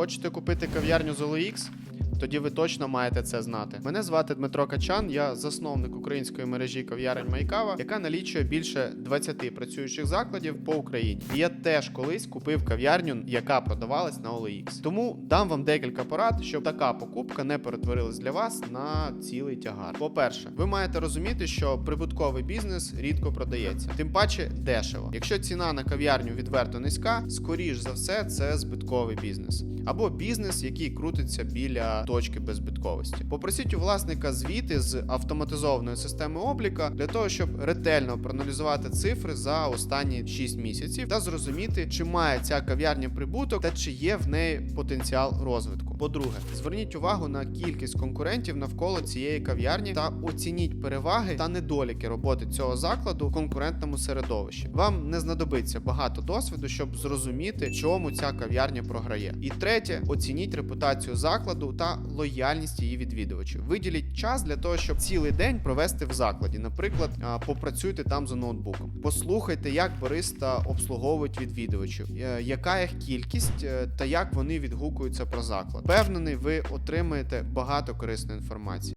Хочете купити кав'ярню з OLX? Тоді ви точно маєте це знати. Мене звати Дмитро Качан, я засновник української мережі кав'ярень Майкава, яка налічує більше 20 працюючих закладів по Україні. І я теж колись купив кав'ярню, яка продавалась на OLX. Тому дам вам декілька порад, щоб така покупка не перетворилась для вас на цілий тягар. По-перше, ви маєте розуміти, що прибутковий бізнес рідко продається, тим паче дешево. Якщо ціна на кав'ярню відверто низька, скоріш за все, це збитковий бізнес або бізнес, який крутиться біля точки беззбитковості. Попросіть у власника звіти з автоматизованої системи обліка для того, щоб ретельно проаналізувати цифри за останні 6 місяців та зрозуміти, чи має ця кав'ярня прибуток та чи є в неї потенціал розвитку. По-друге, зверніть увагу на кількість конкурентів навколо цієї кав'ярні та оцініть переваги та недоліки роботи цього закладу в конкурентному середовищі. Вам не знадобиться багато досвіду, щоб зрозуміти, чому ця кав'ярня програє. І третє, оцініть репутацію закладу та лояльність її відвідувачів. Виділіть час для того, щоб цілий день провести в закладі. Наприклад, попрацюйте там за ноутбуком. Послухайте, як бариста обслуговують відвідувачів, е, яка їх кількість е, та як вони відгукуються про заклад. Впевнений, ви отримаєте багато корисної інформації.